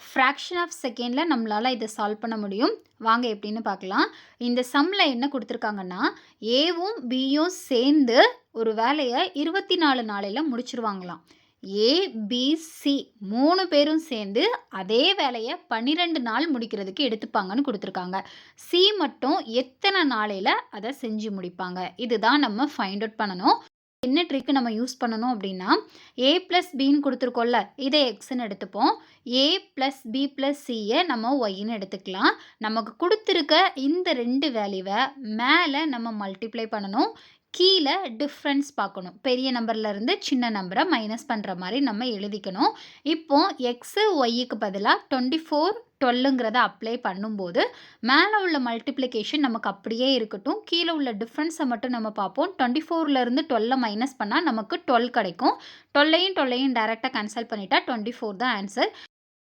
Fraction of செகண்டில் நம்மளால் இதை சால்வ் பண்ண முடியும். வாங்க எப்படின்னு பார்க்கலாம். இந்த சம்மில் என்ன கொடுத்துருக்காங்கன்னா ஏவும் பியும் சேர்ந்து ஒரு வேலையை இருபத்தி நாலு நாளையில் முடிச்சிருவாங்களாம். ஏபிசி மூணு பேரும் சேர்ந்து அதே வேலையை பன்னிரெண்டு நாள் முடிக்கிறதுக்கு எடுத்துப்பாங்கன்னு கொடுத்துருக்காங்க. சி மட்டும் எத்தனை நாளையில் அதை செஞ்சு முடிப்பாங்க? இதுதான் நம்ம ஃபைண்ட் அவுட் பண்ணணும். என்ன ட்ரிக்கு நம்ம யூஸ் பண்ணணும் அப்படின்னா ஏ ப்ளஸ் பின்னு கொடுத்துருக்கோம்ல இதை எக்ஸ்ன்னு எடுத்துப்போம். ஏ ப்ளஸ் பி ப்ளஸ் சியை நம்ம ஒய்ன்னு எடுத்துக்கலாம். நமக்கு கொடுத்துருக்க இந்த ரெண்டு வேல்யூவை மேலே நம்ம மல்டிப்ளை பண்ணணும். கீழே டிஃப்ரென்ஸ் பார்க்கணும். பெரிய நம்பர்லேருந்து சின்ன நம்பரை மைனஸ் பண்ணுற மாதிரி நம்ம எழுதிக்கணும். இப்போ எக்ஸு ஒய்க்கு பதிலாக டுவெண்ட்டி ஃபோர் டுவெல்லுங்கிறத அப்ளை பண்ணும்போது மேலே உள்ள மல்டிப்ளிகேஷன் நமக்கு அப்படியே இருக்கட்டும். கீழே உள்ள டிஃப்ரென்ஸை மட்டும் நம்ம பார்ப்போம். டுவெண்ட்டி ஃபோர்லேருந்து டுவெல்லை மைனஸ் பண்ணால் நமக்கு டுவெல் கிடைக்கும். டுவெல்லையும் டுவெல்லையும் டேரெக்டாக கேன்சல் பண்ணிட்டா டுவெண்ட்டி ஃபோர் தான் ஆன்சர்